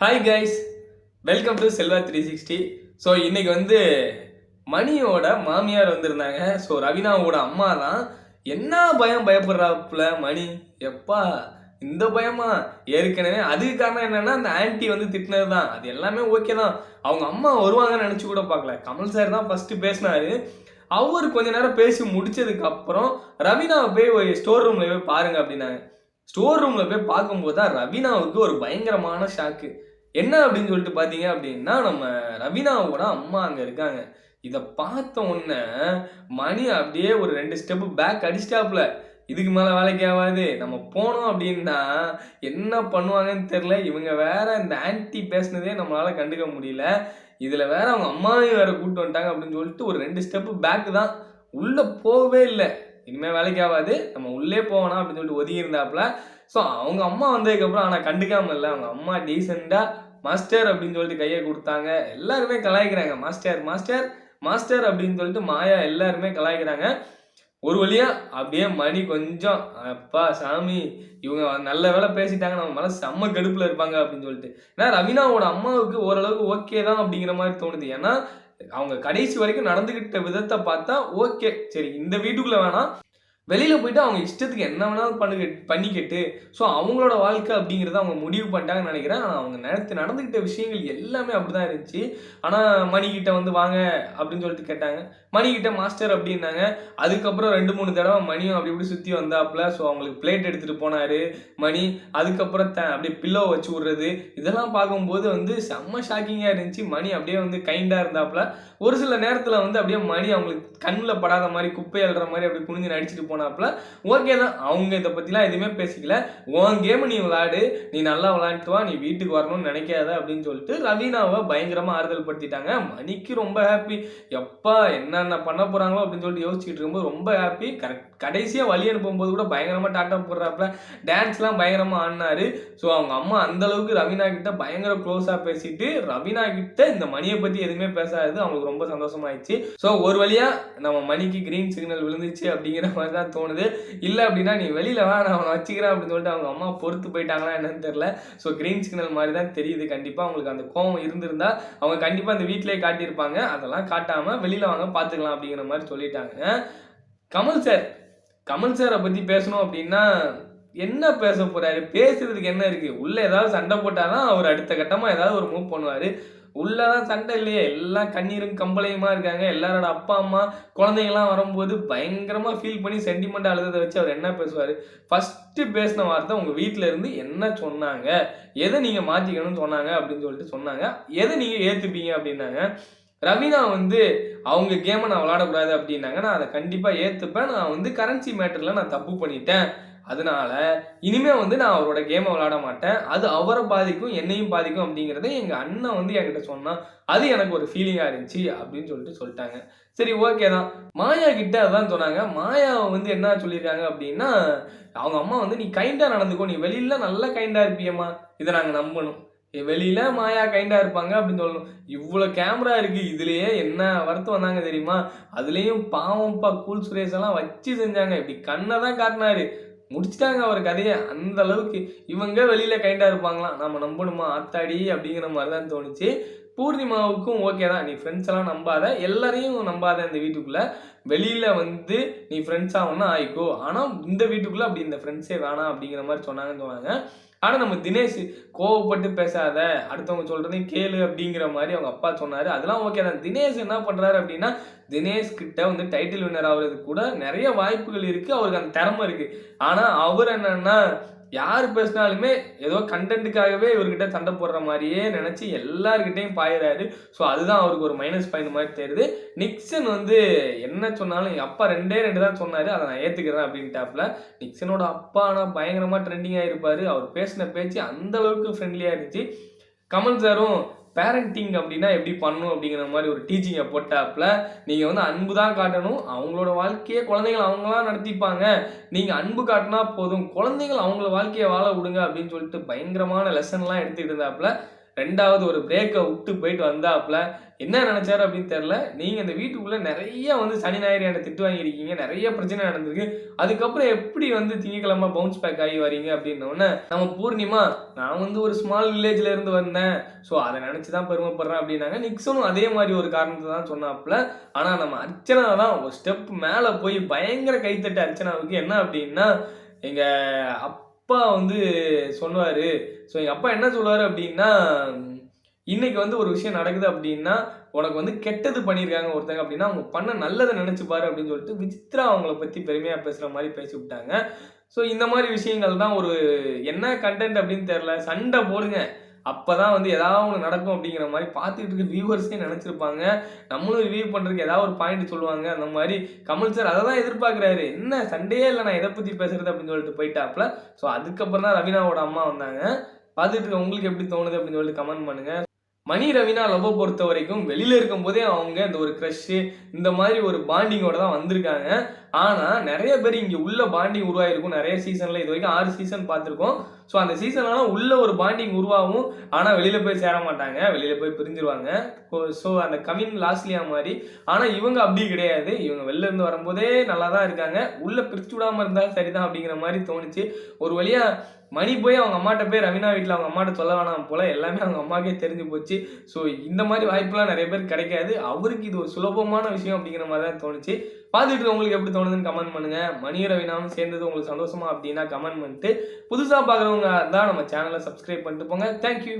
Hi guys welcome to Selva three sixty so இன்றைக்கி வந்து மணியோட மாமியார் வந்திருந்தாங்க. ஸோ ரவினாவோட அம்மா தான் என்ன பயம் பயப்படுறாப்புல மணி? எப்பா இந்த பயமா? ஏற்கனவே அதுக்கு காரணம் என்னன்னா அந்த ஆன்ட்டி வந்து திட்டினது தான் அது எல்லாமே ஓகே தான். அவங்க அம்மா வருவாங்கன்னு நினச்சி கூட பார்க்கல. கமல் சார் தான் ஃபஸ்ட்டு பேசினாரு. அவர் கொஞ்ச நேரம் பேசி முடிச்சதுக்கப்புறம் ரவினாவை போய் ஒரு ஸ்டோர் ரூமில் போய் பாருங்க அப்படின்னாங்க. ஸ்டோர் ரூமில் போய் பார்க்கும்போது தான் ரவினாவுக்கு ஒரு பயங்கரமான ஷாக்கு என்ன அப்படின்னு சொல்லிட்டு பார்த்தீங்க அப்படின்னா நம்ம ரவீனாவோட அம்மா அங்கே இருக்காங்க. இதை பார்த்த உடனே மணி அப்படியே ஒரு ரெண்டு ஸ்டெப்பு பேக் அடிச்சிட்டாப்புல. இதுக்கு மேலே வேலைக்கு ஆகாது. நம்ம போனோம் அப்படின்னா என்ன பண்ணுவாங்கன்னு தெரில இவங்க வேற இந்த ஆன்ட்டி பேசுனதே நம்மளால கண்டுக்க முடியல. இதில் வேற அவங்க அம்மாவையும் வேற கூப்பிட்டு வந்துட்டாங்க அப்படின்னு சொல்லிட்டு ஒரு ரெண்டு ஸ்டெப்பு பேக்கு தான். உள்ளே போகவே இல்லை. இனிமேல் வேலைக்கு ஆகாது. நம்ம உள்ளே போகணும் அப்படின்னு சொல்லிட்டு ஒதுங்கி இருந்தாப்புல ஸோ அவங்க அம்மா வந்ததுக்கப்புறம் ஆனால் கண்டுக்காமல் இல்லை. அவங்க அம்மா டீசெண்டாக மாஸ்டர் அப்படின்னு சொல்லிட்டு கையை கொடுத்தாங்க. எல்லாருமே கலாய்க்கிறாங்க. மாஸ்டர் மாஸ்டர் மாஸ்டர் அப்படின்னு சொல்லிட்டு மாயா எல்லாருமே கலாய்க்கிறாங்க. ஒரு வழியா அப்படியே மணி கொஞ்சம் அப்பா சாமி இவங்க நல்ல வேலை பேசிட்டாங்க. நம்ம மேலே செம்ம கடுப்புல இருப்பாங்க. அப்படின்னு சொல்லிட்டு. ஏன்னா ரவினாவோட அம்மாவுக்கு ஓரளவுக்கு ஓகே தான் அப்படிங்கிற மாதிரி தோணுது. ஏன்னா அவங்க கடைசி வரைக்கும் நடந்துகிட்ட விதத்தை பார்த்தா ஓகே சரி இந்த வீட்டுக்குள்ள வேணாம். வெளியில் போயிட்டு அவங்க இஷ்டத்துக்கு என்ன வேணாலும் பண்ணு பண்ணிக்கிட்டு ஸோ அவங்களோட வாழ்க்கை அப்படிங்கிறத அவங்க முடிவு பண்ணிட்டாங்கன்னு நினைக்கிறேன். அவங்க நடத்து நடந்துக்கிட்ட விஷயங்கள் எல்லாமே அப்படிதான் இருந்துச்சு. ஆனால் மணிக்கிட்ட வந்து வாங்க அப்படின்னு சொல்லிட்டு கேட்டாங்க. மணிக்கிட்ட மாஸ்டர் அப்படின்னாங்க. அதுக்கப்புறம் ரெண்டு மூணு தடவை மணியும் அப்படி இப்படி சுற்றி வந்தாப்புல. ஸோ அவங்களுக்கு பிளேட் எடுத்துகிட்டு போனார். மணி அதுக்கப்புறம் த அப்படியே பில்லோ வச்சு விட்றது. இதெல்லாம் பார்க்கும்போது வந்து செம்ம ஷாக்கிங்காக இருந்துச்சு. மணி அப்படியே வந்து கைண்டாக இருந்தாப்புல. ஒரு சில நேரத்தில் வந்து அப்படியே மணி அவங்களுக்கு கண்ணில் படாத மாதிரி குப்பை எழுற மாதிரி அப்படி குனிஞ்சு நடிச்சிட்டு போனாப்புல. ஓகே தான். அவங்க இதை பற்றிலாம் எதுவுமே பேசிக்கல. உன் கேம் நீ விளாடு. நீ நல்லா விளாண்டுட்டு வா. நீ வீட்டுக்கு வரணும்னு நினைக்காத அப்படின்னு சொல்லிட்டு ரவீனாவை பயங்கரமாக ஆறுதல் படுத்திட்டாங்க மணிக்கு ரொம்ப ஹாப்பி எப்பா என்ன என்னென்ன பண்ண போகிறாங்களோ அப்படின்னு சொல்லிட்டு யோசிச்சுட்டு இருக்கும்போது ரொம்ப ஹாப்பி கரெக்ட் கடைசியாக வழி அனுப்பும்போது கூட பயங்கரமாக டாட்டா போடுறாப்புல. டான்ஸ்லாம் பயங்கரமாக ஆடினாரு. ஸோ அவங்க அம்மா அந்தளவுக்கு ரவீனா கிட்ட பயங்கர க்ளோஸாக பேசிட்டு ரவீனா கிட்ட இந்த மணியை பற்றி எதுவுமே பேசாதது அவங்களுக்கு ரொம்ப சந்தோஷமாயிடுச்சு. ஸோ ஒரு வழியாக நம்ம மணிக்கு கிரீன் சிக்னல் விழுந்துச்சு அப்படிங்கிற மாதிரி தான் தோணுது. இல்லை அப்படின்னா நீ வெளியில் வா நான் அவனை வச்சுக்கிறேன் அப்படின்னு சொல்லிட்டு அவங்க அம்மா பொறுத்து போயிட்டாங்களா என்னன்னு தெரியல. ஸோ க்ரீன் சிக்னல் மாதிரி தான் தெரியுது கண்டிப்பாக அவங்களுக்கு அந்த கோவம் இருந்திருந்தா அவங்க கண்டிப்பாக அந்த வீட்டிலேயே காட்டியிருப்பாங்க. அதெல்லாம் காட்டாமல் வெளியில் வாங்க பார்த்துக்கலாம் அப்படிங்கிற மாதிரி சொல்லிட்டாங்க. கமல் சார் கமல் சாரை பற்றி பேசணும் அப்படின்னா என்ன பேச போகிறாரு பேசுறதுக்கு என்ன இருக்குது உள்ளே ஏதாவது சண்டை போட்டாதான் அவர் அடுத்த கட்டமாக ஏதாவது ஒரு மூவ் பண்ணுவார். உள்ளதான் சண்டை இல்லையே. எல்லாம் கண்ணீரும் கம்பளையுமா இருக்காங்க. எல்லாரோட அப்பா அம்மா குழந்தைங்கலாம் வரும்போது பயங்கரமாக ஃபீல் பண்ணி சென்டிமெண்ட் அழுததை வச்சு அவர் என்ன பேசுவார்? ஃபஸ்ட்டு பேசின வார்த்தை உங்கள் வீட்டில் இருந்து என்ன சொன்னாங்க? எதை நீங்கள் மாற்றிக்கணும்னு சொன்னாங்க அப்படின்னு சொல்லிட்டு சொன்னாங்க. எதை நீங்கள் ஏற்றுப்பீங்க அப்படின்னாங்க. ரவீனா வந்து அவங்க கேமை நான் விளாடக்கூடாது அப்படின்னாங்க. நான் அதை கண்டிப்பாக ஏற்றுப்பேன் நான் வந்து கரன்சி மேட்டரில் நான் தப்பு பண்ணிட்டேன். அதனால இனிமே வந்து நான் அவரோட கேமை விளாட மாட்டேன். அது அவரை பாதிக்கும் என்னையும் பாதிக்கும் அப்படிங்கிறத எங்கள் அண்ணன் வந்து என்கிட்ட சொன்னான் அது எனக்கு ஒரு ஃபீலிங்காக இருந்துச்சு அப்படின்னு சொல்லிட்டு சொல்லிட்டாங்க. சரி ஓகே தான். மாயா கிட்ட அதான் சொன்னாங்க. மாயா வந்து என்ன சொல்லியிருக்காங்க அப்படின்னா அவங்க அம்மா வந்து நீ கைண்டாக நடந்துக்கோ. நீ வெளியில நல்லா கைண்டாக இருப்பியம்மா. இதை நாங்கள் நம்பணும். வெளியில மாயா கைண்டா இருப்பாங்க அப்படின்னு சொல்லணும். இவ்வளோ கேமரா இருக்கு இதுலயே என்ன வருத்தம் வந்தாங்க தெரியுமா? அதுலயும் பாவம்ப்பா கூல் சுரேஷ் எல்லாம் வச்சு செஞ்சாங்க. இப்படி கண்ணை தான் காட்டினாரு. முடிச்சிட்டாங்க அவர் கதையை. அந்த அளவுக்கு இவங்க வெளியில கைண்டா இருப்பாங்களாம். நம்ம நம்பணுமா? ஆத்தாடி அப்படிங்கிற மாதிரி தான் தோணுச்சு பூர்ணிமாவுக்கும் ஓகே தான். நீ ஃப்ரெண்ட்ஸ் எல்லாம் நம்பாத. எல்லாரையும் நம்பாத இந்த வீட்டுக்குள்ள. வெளியில வந்து நீ ஃப்ரெண்ட்ஸ் ஆகணும்னா ஆயிக்கோ. ஆனால் இந்த வீட்டுக்குள்ள அப்படி இந்த ஃப்ரெண்ட்ஸே வேணாம் அப்படிங்கிற மாதிரி சொன்னாங்கன்னு சொன்னாங்க. ஆனால் நம்ம தினேஷ் கோவப்பட்டு பேசாத அடுத்தவங்க சொல்றதையும் கேளு அப்படிங்கிற மாதிரி அவங்க அப்பா சொன்னார். அதெல்லாம் ஓகே தான். தினேஷ் என்ன பண்ணுறாரு அப்படின்னா தினேஷ் கிட்ட வந்து டைட்டில் வின்னர் ஆகுறதுக்கு கூட நிறைய வாய்ப்புகள் இருக்குது அவருக்கு அந்த திறமை இருக்குது ஆனால் அவர் என்னன்னா யார் பேசினாலுமே ஏதோ கண்டென்ட்டுக்காகவே இவர்கிட்ட சண்டை போடுற மாதிரியே நினச்சி எல்லாருக்கிட்டையும் பாயிறாரு. ஸோ அதுதான் அவருக்கு ஒரு மைனஸ் பாயிண்ட் மாதிரி தெரியுது. நிக்சன் வந்து என்ன சொன்னாலும் எங்கள் அப்பா ரெண்டே ரெண்டு தான் சொன்னார். அதை நான் ஏற்றுக்கிறேன் அப்படின்ட்டாப்ல நிக்சனோட அப்பா ஆனால் பயங்கரமாக ட்ரெண்டிங் ஆயிருப்பாரு. அவர் பேசின பேச்சு அந்த அளவுக்கு இருந்துச்சு. கமல் சாரும் பேரண்டிங் அப்படின்னா எப்படி பண்ணணும் அப்படிங்கிற மாதிரி ஒரு டீச்சிங்கை போட்டாப்புல நீங்கள் வந்து அன்பு தான் காட்டணும். அவங்களோட வாழ்க்கையை குழந்தைகள் அவங்களாம் நடத்திப்பாங்க. நீங்கள் அன்பு காட்டினா போதும். குழந்தைகள் அவங்கள வாழ்க்கையை வாழ விடுங்க அப்படின்னு சொல்லிட்டு பயங்கரமான லெசன்லாம் எடுத்துக்கிட்டு இருந்தாப்புல ரெண்டாவது ஒரு பிரேக்கை விட்டு போயிட்டு வந்தாப்புல என்ன நினைச்சாரு அப்படின்னு தெரியல. நீங்கள் இந்த வீட்டுக்குள்ளே நிறைய வந்து சனி ஞாயிறு என்கிட்ட திட்டு வாங்கியிருக்கீங்க. நிறைய பிரச்சனை நடந்திருக்கு. அதுக்கப்புறம் எப்படி வந்து திங்கக்கிழமை பவுன்ஸ் பேக் ஆகி வரீங்க அப்படின்னோடனே நம்ம பூர்ணிமா நான் வந்து ஒரு ஸ்மால் வில்லேஜில் இருந்து வந்தேன். ஸோ அதை நினச்சி தான் பெருமைப்படுறேன் அப்படின்னாங்க. நிக்சனும் அதே மாதிரி ஒரு காரணத்தை தான் சொன்னாப்புல. ஆனால் நம்ம அர்ச்சனா தான் ஒரு ஸ்டெப் மேலே போய் பயங்கர கைத்தட்டு அர்ச்சனாவுக்கு என்ன அப்படின்னா எங்கள் அப் அப்பா வந்து சொன்னார் ஸோ எங்கள் அப்பா என்ன சொல்லுவார் அப்படின்னா இன்னைக்கு வந்து ஒரு விஷயம் நடக்குது அப்படின்னா உனக்கு வந்து கெட்டது பண்ணியிருக்காங்க ஒருத்தங்க அப்படின்னா அவங்க பண்ண நல்லதை நினச்சி பாரு அப்படின்னு சொல்லிட்டு விசித்ரா அவங்கள பற்றி பெருமையாக பேசுகிற மாதிரி பேசி விட்டாங்க. ஸோ இந்த மாதிரி விஷயங்கள் தான் ஒரு என்ன கண்டென்ட் அப்படின்னு தெரில சண்டை போடுங்க. அப்பதான் வந்து ஏதாவது ஒன்று நடக்கும் அப்படிங்கிற மாதிரி பார்த்துட்டு இருக்க வியூவர்ஸே நினச்சிருப்பாங்க. நம்மளும் ரிவ்யூ பண்றதுக்கு ஏதாவது ஒரு பாயிண்ட் சொல்லுவாங்க. அந்த மாதிரி கமல் சார் அதை தான் எதிர்பார்க்குறாரு. என்ன சண்டையே இல்லை நான் எதை பற்றி பேசுறது அப்படின்னு சொல்லிட்டு போயிட்டாப்ல ஸோ அதுக்கப்புறம் தான் ரவீனாவோட அம்மா வந்தாங்க. பார்த்துட்டு இருக்க உங்களுக்கு எப்படி தோணுது அப்படின்னு சொல்லிட்டு கமெண்ட் பண்ணுங்கள் மணி ரவினா லவ்வை பொறுத்த வரைக்கும் வெளியில் இருக்கும் போதே அவங்க இந்த ஒரு க்ரஷ்ஷு இந்த மாதிரி ஒரு பாண்டிங்கோட தான் வந்திருக்காங்க. ஆனால் நிறைய பேர் இங்கே உள்ள பாண்டிங் உருவாயிருக்கும். நிறைய சீசனில் இது வரைக்கும் ஆறு சீசன் பார்த்துருக்கோம். ஸோ அந்த சீசன்லாம் உள்ள ஒரு பாண்டிங் உருவாகும். ஆனால் வெளியில் போய் சேர மாட்டாங்க. வெளியில் போய் பிரிஞ்சிருவாங்க. ஸோ அந்த கமின் லாஸ்லியா மாதிரி. ஆனால் இவங்க அப்படி கிடையாது. இவங்க வெளில இருந்து வரும்போதே நல்லா தான் இருக்காங்க. உள்ள பிரிச்சு விடாமல் இருந்தால் சரிதான் அப்படிங்கிற மாதிரி தோணுச்சு. ஒரு வழியாக மணி போய் அவங்க அம்மாட்ட போய் ரவினா வீட்டில் அவங்க அம்மாட்ட சொல்ல வேணாம் போல எல்லாமே அவங்க அம்மாக்கே தெரிஞ்சு போச்சு. ஸோ இந்த மாதிரி வாய்ப்புலாம் நிறைய பேர் கிடைக்காது. அவருக்கு இது ஒரு சுலபமான விஷயம் அப்படிங்கிற மாதிரி தான் தோணுச்சு. பார்த்துட்டு உங்களுக்கு எப்படி தோணுதுன்னு கமெண்ட் பண்ணுங்கள் மணி ரவினாவும் சேர்ந்தது உங்களுக்கு சந்தோஷமா அப்படின்னா கமெண்ட் பண்ணிட்டு புதுசாக பார்க்குறவங்க தான் நம்ம சேனலை சப்ஸ்கிரைப் பண்ணிட்டு போங்க. தேங்க்யூ